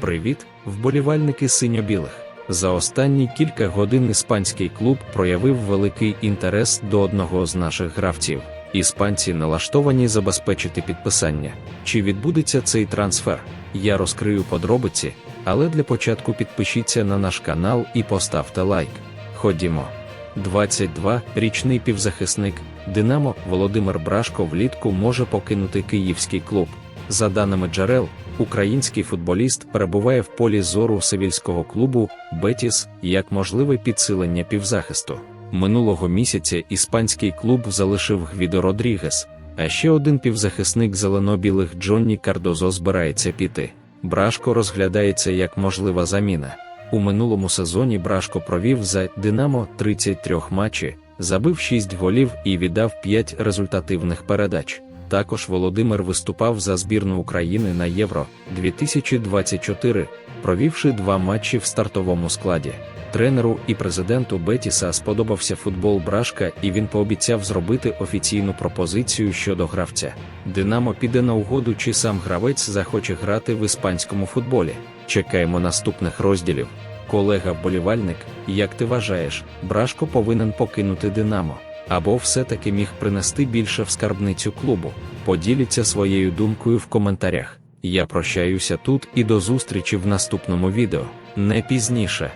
Привіт, вболівальники синьо-білих. За останні кілька годин іспанський клуб проявив великий інтерес до одного з наших гравців. Іспанці налаштовані забезпечити підписання. Чи відбудеться цей трансфер? Я розкрию подробиці, але для початку підпишіться на наш канал і поставте лайк. Ходімо. 22-річний півзахисник Динамо Володимир Брашко влітку може покинути київський клуб. За даними джерел, український футболіст перебуває в полі зору севільського клубу Бетіс як можливе підсилення півзахисту. Минулого місяця іспанський клуб залишив Гвідо Родрігес, а ще один півзахисник зелено-білих Джонні Кардозо збирається піти. Брашко розглядається як можлива заміна. У минулому сезоні Брашко провів за Динамо 33 матчі, забив 6 голів і віддав 5 результативних передач. Також Володимир виступав за збірну України на Євро 2024, провівши два матчі в стартовому складі. Тренеру і президенту Бетіса сподобався футбол Брашка, і він пообіцяв зробити офіційну пропозицію щодо гравця. Динамо піде на угоду, чи сам гравець захоче грати в іспанському футболі. Чекаємо наступних розділів. Колега вболівальник, як ти вважаєш, Брашко повинен покинути Динамо або все-таки міг принести більше в скарбницю клубу. Поділіться своєю думкою в коментарях. Я прощаюся тут і до зустрічі в наступному відео, не пізніше.